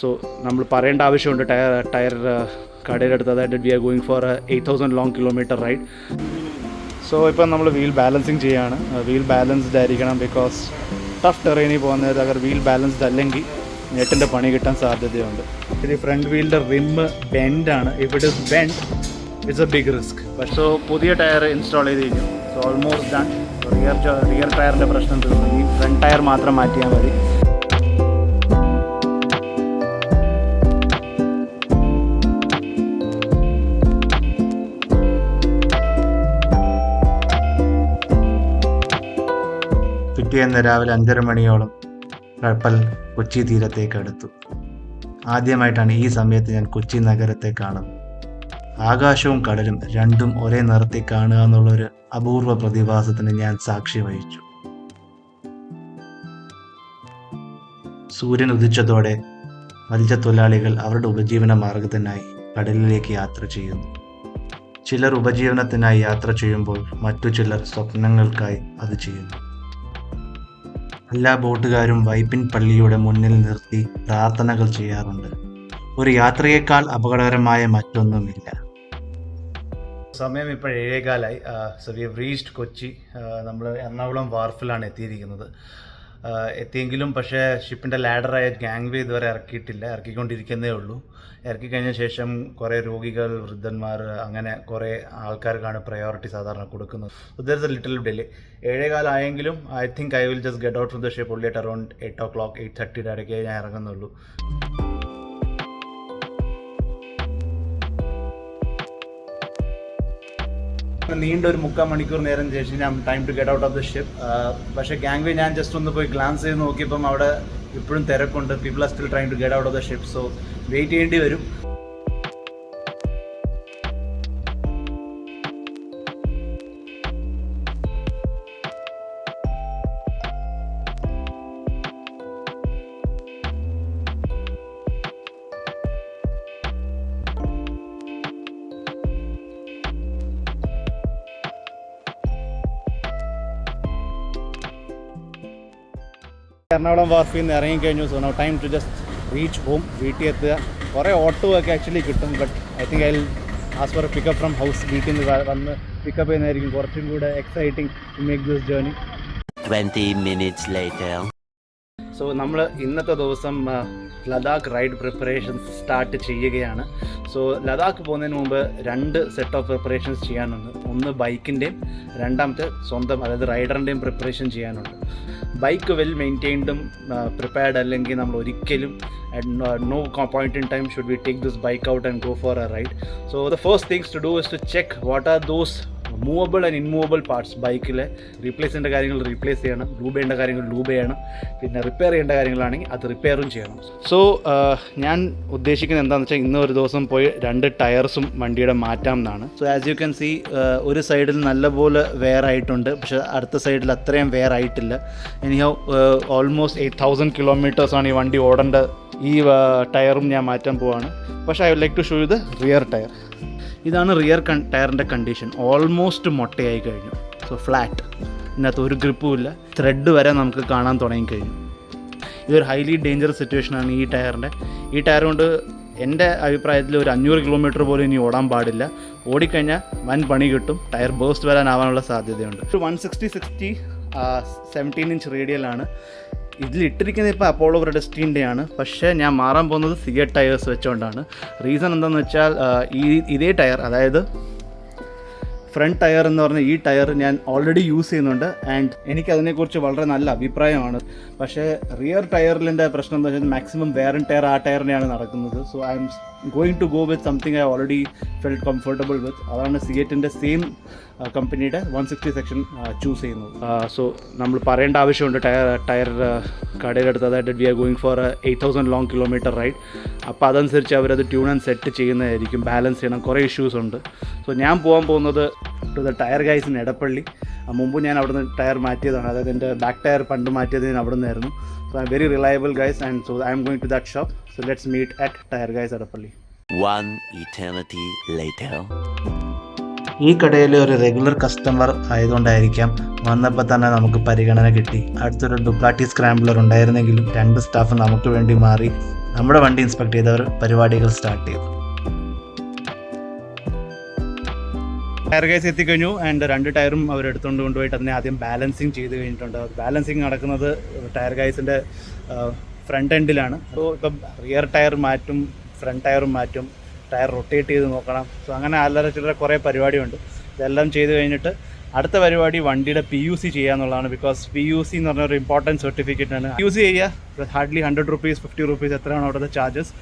So നമ്മൾ പറയേണ്ട ആവശ്യമുണ്ട്. ടയർ ടയർ കടയിലെടുത്ത് അതായത് we are going for eight thousand long kilometre ride so ഇപ്പം നമ്മൾ വീൽ ബാലൻസിങ് ചെയ്യുകയാണ് വീൽ ബാലൻസ്ഡ് ആയിരിക്കണം ബിക്കോസ് ടഫ് ടെറൈനിൽ പോകുന്നത് അഗർ വീൽ ബാലൻസ്ഡ് അല്ലെങ്കിൽ നെറ്റിന്റെ പണി കിട്ടാൻ സാധ്യതയുണ്ട്. ഇത് ഫ്രണ്ട് വീലിന്റെ rim ബെൻഡാണ് if it is bend it's a big risk പക്ഷേ പുതിയ ടയർ ഇൻസ്റ്റാൾ ചെയ്ത് കഴിഞ്ഞു. So almost done rear rear ടയറിന്റെ പ്രശ്നം തീർന്നു. ഈ ഫ്രണ്ട് ടയർ മാത്രം മാറ്റിയാൽ മതി. പിറ്റേന്ന് രാവിലെ അഞ്ചര മണിയോളം കപ്പൽ കൊച്ചി തീരത്തേക്ക് അടുത്തു. ആദ്യമായിട്ടാണ് ഈ സമയത്ത് ഞാൻ കൊച്ചി നഗരത്തെ കാണുന്നത് ആകാശവും കടലും രണ്ടും ഒരേ നിറത്തിൽ കാണുക എന്നുള്ളൊരു അപൂർവ പ്രതിഭാസത്തിന് ഞാൻ സാക്ഷി വഹിച്ചു. സൂര്യൻ ഉദിച്ചതോടെ മത്സ്യത്തൊഴിലാളികൾ അവരുടെ ഉപജീവന മാർഗത്തിനായി കടലിലേക്ക് യാത്ര ചെയ്യുന്നു. ചിലർ ഉപജീവനത്തിനായി യാത്ര ചെയ്യുമ്പോൾ മറ്റു ചിലർ സ്വപ്നങ്ങൾക്കായി അത് ചെയ്യുന്നു. എല്ലാ ബോട്ടുകാരും വൈപ്പിൻ പള്ളിയുടെ മുന്നിൽ നിർത്തി പ്രാർത്ഥനകൾ ചെയ്യാറുണ്ട്. ഒരു യാത്രയേക്കാൾ അപകടകരമായ മറ്റൊന്നുമില്ല. സമയം ഇപ്പോൾ ഏഴേകാലായി. സോ വി റീച്ച്ഡ് കൊച്ചി നമ്മൾ എറണാകുളം വാർഫിലാണ് എത്തിയിരിക്കുന്നത്. എത്തിയെങ്കിലും പക്ഷേ ഷിപ്പിന്റെ ലാഡറായ ഗാംഗ്വേ ഇതുവരെ ഇറക്കിയിട്ടില്ല ഇറക്കിക്കൊണ്ടിരിക്കുന്നേ ഉള്ളൂ. ഇറക്കി കഴിഞ്ഞ ശേഷം കുറേ രോഗികൾ വൃദ്ധന്മാർ അങ്ങനെ കുറേ ആൾക്കാർക്കാണ് പ്രയോറിറ്റി സാധാരണ കൊടുക്കുന്നത്. There is a little delay ഏഴേകാലായെങ്കിലും I think I will just get out from the ship ഉള്ളിയിട്ട് around eight o'clock eight തേർട്ടിയുടെ ഇടയ്ക്കേ ഞാൻ ഇറങ്ങുന്നുള്ളൂ. നീണ്ട ഒരു മുക്കാൽ മണിക്കൂർ നേരം ശേഷം ഞാൻ time to get out of the ship പക്ഷേ ഗാംഗ്വേ ഞാൻ ജസ്റ്റ് ഒന്ന് പോയി ഗ്ലാൻസ് ചെയ്ത് നോക്കിയപ്പം അവിടെ ഇപ്പോഴും തിരക്കുണ്ട്. People are still try to get out of the ship so wait ചെയ്യേണ്ടി വരും. എറണാകുളം വാർഫിൽ നിന്ന് ഇറങ്ങിക്കഴിഞ്ഞു so no time to just reach home വീട്ടിൽ എത്തുക. കുറേ ഓട്ടോ ഒക്കെ ആക്ച്വലി കിട്ടും but I think I as for pickup from house വീട്ടിൽ നിന്ന് വന്ന് പിക്കപ്പ് ചെയ്യുന്നതായിരിക്കും. കുറച്ചും കൂടെ exciting to make this journey twenty minutes light so നമ്മൾ ഇന്നത്തെ ദിവസം ലഡാക്ക് റൈഡ് പ്രിപ്പറേഷൻസ് സ്റ്റാർട്ട് ചെയ്യുകയാണ്. സോ ലഡാക്ക് പോകുന്നതിന് മുമ്പ് രണ്ട് സെറ്റ് ഓഫ് പ്രിപ്പറേഷൻസ് ചെയ്യാനുണ്ട്. ഒന്ന് ബൈക്കിന്റെയും രണ്ടാമത്തെ സ്വന്തം അതായത് റൈഡറിന്റെയും പ്രിപ്പറേഷൻ ചെയ്യാനുണ്ട്. ബൈക്ക് വെൽ മെയിന്റെയിൻഡും പ്രിപ്പയർഡ് അല്ലെങ്കിൽ നമ്മൾ ഒരിക്കലും no point in time should we take this bike out and go for a ride so the first things to do is to check what are those movable and immovable parts ബൈക്കിലെ replace ചെയ്യേണ്ട കാര്യങ്ങൾ replace ചെയ്യണം. Lube ചെയ്യേണ്ട കാര്യങ്ങൾ lube ചെയ്യണം. പിന്നെ repair ചെയ്യേണ്ട കാര്യങ്ങളാണെങ്കിൽ അത് റിപ്പയറും ചെയ്യണം. സോ ഞാൻ ഉദ്ദേശിക്കുന്നത് എന്താണെന്ന് വെച്ചാൽ ഇന്ന് ഒരു ദിവസം പോയി രണ്ട് ടയർസും വണ്ടിയുടെ മാറ്റാം എന്നാണ്. So as you can see ഒരു സൈഡിൽ നല്ലപോലെ വെയർ ആയിട്ടുണ്ട്. പക്ഷേ അടുത്ത സൈഡിൽ അത്രയും വെയർ ആയിട്ടില്ല. എനിഹോ ഓൾമോസ്റ്റ് എയ്റ്റ് തൗസൻഡ് കിലോമീറ്റേഴ്സാണ് ഈ വണ്ടി ഓടേണ്ട ഈ ടയറും ഞാൻ മാറ്റാൻ പോവാണ്. പക്ഷേ I would like to show you the rear tyre ഇതാണ് റിയർ കൺ ടയറിന്റെ കണ്ടീഷൻ ഓൾമോസ്റ്റ് മൊട്ടയായി കഴിഞ്ഞു. സോ ഫ്ലാറ്റ് ഇതിനകത്ത് ഒരു ഗ്രിപ്പും ഇല്ല. ത്രെഡ് വരെ നമുക്ക് കാണാൻ തുടങ്ങിക്കഴിഞ്ഞു ഇതൊരു ഹൈലി ഡേഞ്ചറസ് സിറ്റുവേഷനാണ് ഈ ടയറിന്റെ ഈ ടയർ കൊണ്ട് എന്റെ അഭിപ്രായത്തിൽ ഒരു അഞ്ഞൂറ് കിലോമീറ്റർ പോലും ഇനി ഓടാൻ പാടില്ല. ഓടിക്കഴിഞ്ഞാൽ വൻ പണി കിട്ടും. ടയർ ബേസ്റ്റ് വരാനാവാനുള്ള സാധ്യതയുണ്ട്. ഒരു one sixty sixty seventeen inch റേഡിയലാണ് ഇതിൽ ഇട്ടിരിക്കുന്നത് ഇപ്പോൾ അപ്പോളോ റെഡസ്റ്റീന്റെ ആണ് പക്ഷേ ഞാൻ മാറാൻ പോകുന്നത് സിയ ടയേഴ്സ് വെച്ചുകൊണ്ടാണ് റീസൺ എന്താണെന്ന് വെച്ചാൽ ഈ ഇതേ ടയർ അതായത് ഫ്രണ്ട് ടയർ എന്ന് പറഞ്ഞ ഈ ടയർ ഞാൻ ഓൾറെഡി യൂസ് ചെയ്യുന്നുണ്ട്. ആൻഡ് എനിക്ക് അതിനെക്കുറിച്ച് വളരെ നല്ല അഭിപ്രായമാണ്. പക്ഷേ റിയർ ടയറിന്റെ പ്രശ്നം എന്താ വെച്ചാൽ മാക്സിമം വേറൻ ടയർ ആ ടയറിനെയാണ് നടക്കുന്നത്. So I'm going to go with something I already felt comfortable with അതാണ് സിയറ്റിന്റെ സെയിം കമ്പനിയുടെ വൺ സിക്സ്റ്റി സെക്ഷൻ ചൂസ് ചെയ്യുന്നത്. സോ നമ്മൾ പറയേണ്ട ആവശ്യമുണ്ട്. ടയർ ടയർ കടയിലെടുത്ത്. അതായത് we are going for eight thousand long kilometre ride അപ്പോൾ അതനുസരിച്ച് അവരത് ട്യൂൺ ആൻഡ് സെറ്റ് ചെയ്യുന്നതായിരിക്കും. ബാലൻസ് ചെയ്യണം. കുറേ ഇഷ്യൂസ് ഉണ്ട്. സോ ഞാൻ പോകാൻ പോകുന്നത് to the tyre guys in Edappally ആ, മുമ്പ് ഞാൻ അവിടുന്ന് ടയർ മാറ്റിയതാണ്. അതായത് എന്റെ ബാക്ക് ടയർ പണ്ട് മാറ്റിയത് ഞാൻ അവിടെ നിന്നായിരുന്നു so I very reliable guys and so I'm going to that shop so let's meet at tyre guys Edappally One eternity later. ഈ കടയിലെ ഒരു റെഗുലർ കസ്റ്റമർ ആയതുകൊണ്ടായിരിക്കാം വന്നപ്പോൾ തന്നെ നമുക്ക് പരിഗണന കിട്ടി. അടുത്തൊരു ഡുക്കാട്ടി സ്ക്രാംബ്ലർ ഉണ്ടായിരുന്നെങ്കിലും രണ്ട് സ്റ്റാഫ് നമുക്ക് വേണ്ടി മാറി. നമ്മുടെ വണ്ടി ഇൻസ്പെക്ട് ചെയ്തവർ പരിപാടികൾ സ്റ്റാർട്ട് ചെയ്തു. ടയർ കേസ് എത്തിക്കഴിഞ്ഞു ആൻഡ് രണ്ട് ടയറും അവർ എടുത്തുകൊണ്ട് കൊണ്ടുപോയിട്ട് അതിനെ ആദ്യം ബാലൻസിങ് ചെയ്ത് കഴിഞ്ഞിട്ടുണ്ട്. ബാലൻസിങ് നടക്കുന്നത് ടയർ ഗൈസിന്റെ ഫ്രണ്ട് എൻഡിലാണ് അപ്പോൾ ഇപ്പം റിയർ ടയർ മാറ്റും ഫ്രണ്ട് ടയറും മാറ്റും ടയർ റൊട്ടേറ്റ് ചെയ്ത് നോക്കണം. സോ അങ്ങനെ അല്ലറ ചില്ലറ കുറേ പരിപാടിയുണ്ട്. ഇതെല്ലാം ചെയ്ത് കഴിഞ്ഞിട്ട് അടുത്ത പരിപാടി വണ്ടിയുടെ പി യു സി ചെയ്യുക എന്നുള്ളതാണ് ബിക്കോസ് പി യു സി എന്ന് പറഞ്ഞ ഒരു ഇമ്പോർട്ടന്റ് സർട്ടിഫിക്കറ്റ് ആണ്. യു സി ചെയ്യുക hardly hundred rupees fifty rupees എത്രയാണ് അവിടുത്തെ ചാർജസ്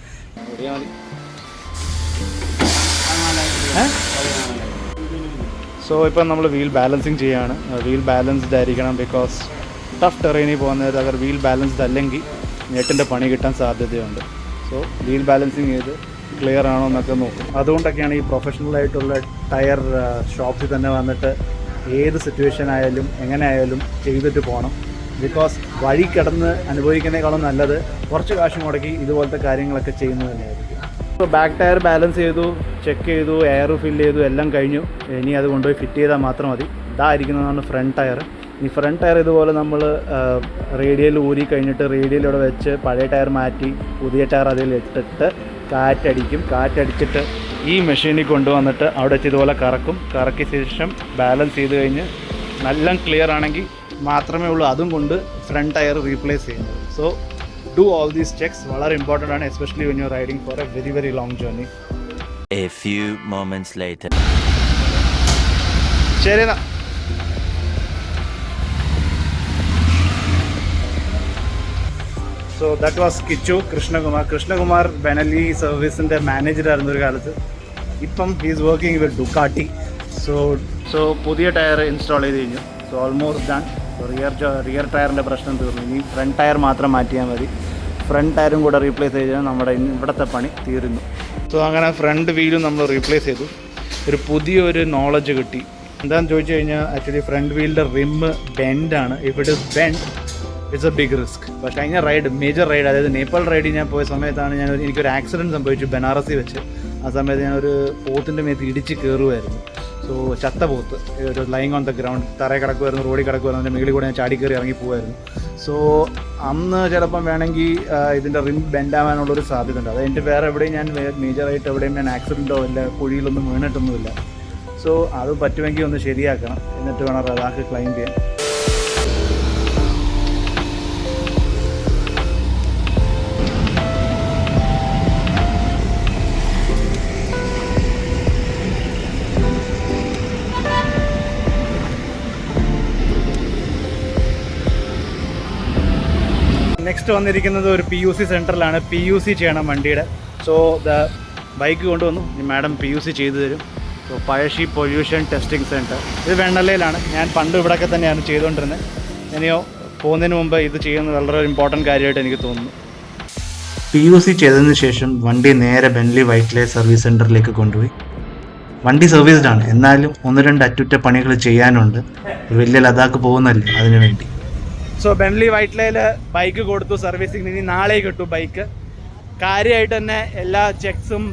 സോ ഇപ്പം നമ്മൾ വീൽ ബാലൻസിങ് ചെയ്യുകയാണ് വീൽ ബാലൻസ്ഡ് ആയിരിക്കണം ബിക്കോസ് ടഫ് ടെറൈനിൽ പോകുന്നത് അഗർ വീൽ ബാലൻസ്ഡ് അല്ലെങ്കിൽ നെറ്റിന്റെ പണി കിട്ടാൻ സാധ്യതയുണ്ട്. സോ വീൽ ബാലൻസിങ് ചെയ്ത് ക്ലിയർ ആണോ എന്നൊക്കെ നോക്കും. അതുകൊണ്ടൊക്കെയാണ് ഈ പ്രൊഫഷണൽ ആയിട്ടുള്ള ടയർ ഷോപ്പിൽ തന്നെ വന്നിട്ട് ഏത് സിറ്റുവേഷൻ ആയാലും എങ്ങനെ ആയാലും ചെയ്തിട്ട് പോകണം. ബിക്കോസ് വഴി കിടന്ന് അനുഭവിക്കുന്നതിനേക്കാളും നല്ലത് കുറച്ച് കാശ് മുടക്കി ഇതുപോലത്തെ കാര്യങ്ങളൊക്കെ ചെയ്യുന്നത് തന്നെയായിരിക്കും. ബാക്ക് ടയർ ബാലൻസ് ചെയ്തു ചെക്ക് ചെയ്തു എയർ ഫിൽ ചെയ്തു എല്ലാം കഴിഞ്ഞു. ഇനി അത് കൊണ്ടുപോയി ഫിറ്റ് ചെയ്താൽ മാത്രം മതി. ഇതായിരിക്കുന്നതാണ് ഫ്രണ്ട് ടയർ ഈ ഫ്രണ്ട് ടയർ ഇതുപോലെ നമ്മൾ റേഡിയയിൽ ഊരി കഴിഞ്ഞിട്ട് ഇവിടെ വെച്ച് പഴയ ടയർ മാറ്റി പുതിയ ടയർ അതിൽ ഇട്ടിട്ട് കാറ്റടിക്കും. കാറ്റടിച്ചിട്ട് ഈ മെഷീനിൽ കൊണ്ടുവന്നിട്ട് അവിടെ വെച്ച് ഇതുപോലെ കറക്കും. കറക്കിയ ശേഷം ബാലൻസ് ചെയ്ത് കഴിഞ്ഞ് നല്ല ക്ലിയർ ആണെങ്കിൽ മാത്രമേ ഉള്ളൂ. അതും കൊണ്ട് ഫ്രണ്ട് ടയർ റീപ്ലേസ് ചെയ്യുന്നത് so do all these checks വളരെ ഇമ്പോർട്ടന്റ് ആണ് especially when you riding for a very very long journey A few moments later. ശരി എന്നാ so that was Kichu Krishnakumar Krishnakumar Benelli സർവീസിന്റെ മാനേജറായിരുന്നു ഒരു കാലത്ത്. ഇപ്പം he's working with Ducati so so പുതിയ tyre install ചെയ്ത് കഴിഞ്ഞു. So almost done rear rear ടയറിന്റെ പ്രശ്നം തീർന്നു. ഇനി ഫ്രണ്ട് ടയർ മാത്രം മാറ്റിയാൽ മതി. ഫ്രണ്ട് ടയറും കൂടെ റീപ്ലേസ് ചെയ്ത് കഴിഞ്ഞാൽ നമ്മുടെ ഇവിടുത്തെ പണി തീരുന്നു. സോ അങ്ങനെ ഫ്രണ്ട് വീലും നമ്മൾ റീപ്ലേസ് ചെയ്തു. ഒരു പുതിയൊരു നോളജ് കിട്ടി. എന്താണെന്ന് ചോദിച്ചു കഴിഞ്ഞാൽ ആക്ച്വലി ഫ്രണ്ട് വീലിന്റെ rim ബെൻഡാണ് if it is bend it's a big risk പക്ഷേ കഴിഞ്ഞ റൈഡ് മേജർ റൈഡ് അതായത് നേപ്പാൾ റൈഡിൽ ഞാൻ പോയ സമയത്താണ് ഞാൻ എനിക്കൊരു ആക്സിഡന്റ് സംഭവിച്ചു ബനാറസി വെച്ച്. ആ സമയത്ത് ഞാൻ ഒരു പോത്തിന്റെ മേത്ത് ഇടിച്ച് കയറുമായിരുന്നു സോ ചത്ത പോത്ത് ഒരു ലൈങ് ഓൺ ദ ഗ്രൗണ്ട് തറയിൽ കിടക്കുമായിരുന്നു റോഡിൽ കിടക്കുമായിരുന്നു അതിന്റെ മുകളിൽ കൂടെ ഞാൻ ചാടി കയറി ഇറങ്ങി പോകുമായിരുന്നു സോ അന്ന് ചിലപ്പം വേണമെങ്കിൽ ഇതിന്റെ റിം ബെൻഡാവാനുള്ളൊരു സാധ്യത ഉണ്ട് അത് എന്റെ വേറെ എവിടെയും ഞാൻ മേജറായിട്ട് എവിടെയും ഞാൻ ആക്സിഡന്റോ ഇല്ല കുഴിയിലൊന്നും വീണിട്ടൊന്നുമില്ല. സോ അത് പറ്റുമെങ്കിൽ ഒന്ന് ശരിയാക്കണം. എന്നിട്ട് വേണം റദാക്ക് ക്ലൈം ചെയ്യാൻ. നെക്സ്റ്റ് വന്നിരിക്കുന്നത് ഒരു പി യു സി സെന്ററിലാണ് പി യു സി ചെയ്യണം വണ്ടിയുടെ. സോ ദ ബൈക്ക് കൊണ്ടുവന്നു. മാഡം പി യു സി ചെയ്തു തരും. So Pazhassi pollution testing centre ഇത് വെണ്ണലയിലാണ്. ഞാൻ പണ്ട് ഇവിടെയൊക്കെ തന്നെയാണ് ചെയ്തുകൊണ്ടിരുന്നത്. ഇനിയോ പോകുന്നതിന് മുമ്പ് ഇത് ചെയ്യുന്നത് വളരെ ഇമ്പോർട്ടന്റ് കാര്യമായിട്ട് എനിക്ക് തോന്നുന്നു. പി യു സി ചെയ്തതിന് ശേഷം വണ്ടി നേരെ ബെൻലി വൈറ്റ്ലേ സർവീസ് സെന്ററിലേക്ക് കൊണ്ടുപോയി. വണ്ടി സർവീസ്ഡ് ആണ്. എന്നാലും ഒന്ന് രണ്ട് അറ്റുറ്റ പണികൾ ചെയ്യാനുണ്ട്. ഒരു വലിയ ലഡാക്ക് പോകുന്നല്ലേ അതിനു വേണ്ടി സോ ബെൻലി വൈറ്റ്ലയിൽ ബൈക്ക് കൊടുത്തു സർവീസിങ് ഇനി നാളെ കിട്ടും ബൈക്ക് കാര്യമായിട്ട് തന്നെ എല്ലാ ചെക്സും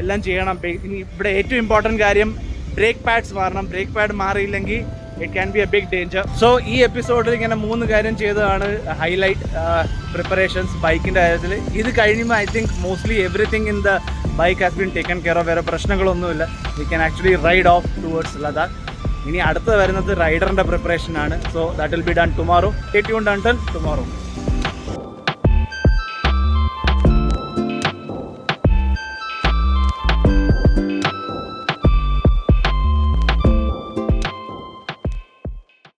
എല്ലാം ചെയ്യണം. ഇനി ഇവിടെ ഏറ്റവും ഇമ്പോർട്ടന്റ് കാര്യം ബ്രേക്ക് പാഡ്സ് മാറണം. Brake pad മാറിയില്ലെങ്കിൽ it can be a big danger so ഈ എപ്പിസോഡിൽ ഇങ്ങനെ മൂന്ന് കാര്യം ചെയ്തതാണ് ഹൈലൈറ്റ് പ്രിപ്പറേഷൻസ് ബൈക്കിന്റെ കാര്യത്തിൽ ഇത് കഴിയുമ്പോൾ I think mostly everything in the bike has been taken care of വേറെ പ്രശ്നങ്ങളൊന്നുമില്ല. We can actually ride off towards Ladakh ഇനി അടുത്ത വരുന്നത് റൈഡറിന്റെ പ്രിപ്പറേഷൻ ആണ്. So that will be done tomorrow tune done tomorrow